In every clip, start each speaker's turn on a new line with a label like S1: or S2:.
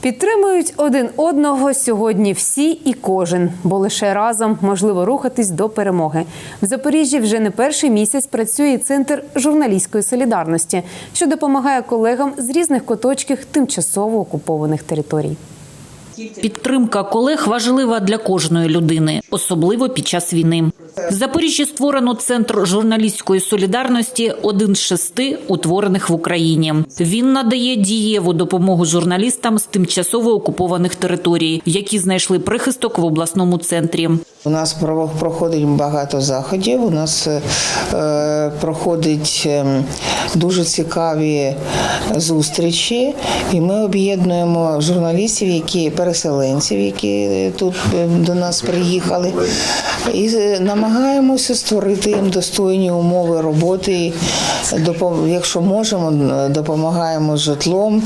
S1: Підтримують один одного сьогодні всі і кожен, бо лише разом можливо рухатись до перемоги. В Запоріжжі вже не перший місяць працює центр журналістської солідарності, що допомагає колегам з різних куточків тимчасово окупованих територій.
S2: Підтримка колег важлива для кожної людини, особливо під час війни. В Запоріжжі створено центр журналістської солідарності, один з шести утворених в Україні. Він надає дієву допомогу журналістам з тимчасово окупованих територій, які знайшли прихисток в обласному центрі.
S3: У нас про- проходить багато заходів. У нас е, проходить ем, дуже цікаві зустрічі, і ми об'єднуємо журналістів, які переселенців, які тут е, до нас приїхали, і е, намагаємося створити їм достойні умови роботи. Якщо можемо, допомагаємо житлом,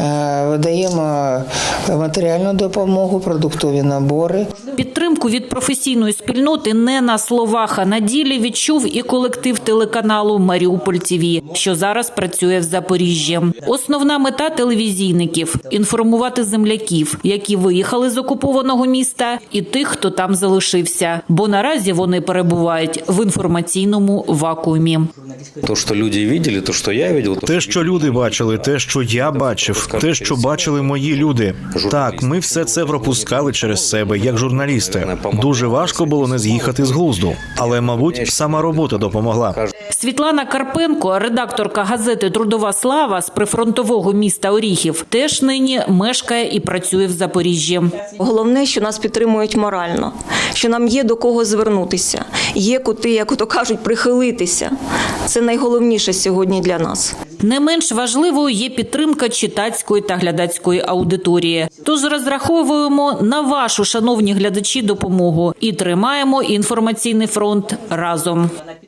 S3: е, видаємо матеріальну допомогу, продуктові набори.
S2: Підтримку від професійної спільноти не на словах, а на ділі відчув і колектив телеканалу Маріуполь ТІВІ, що зараз працює в Запоріжжі. Основна мета телевізійників інформувати земляків, які виїхали з окупованого міста, і тих, хто там залишився. Бо наразі вони перебувають в інформаційному вакуумі.
S4: То, что люди видели, то, что я видел, то,
S5: Те, що люди бачили, те, що я бачив, те, що бачили мої люди. Так, ми все це пропускали через себе як журналісти. Дуже важко було не з'їхати з глузду, але, мабуть, сама робота допомогла.
S2: Світлана Карпенко, редакторка газети Трудова слава з прифронтового міста Оріхів, теж нині мешкає і працює в Запоріжжі.
S6: Головне, що нас підтримують морально, що нам є до кого звернутися, є куди, як то кажуть, прихилитися. Це найголовніше сьогодні для нас.
S2: Не менш важливою є підтримка читацької та глядацької аудиторії. Тож розраховуємо на вашу, шановні глядачі, допомогу і тримаємо інформаційний фронт разом.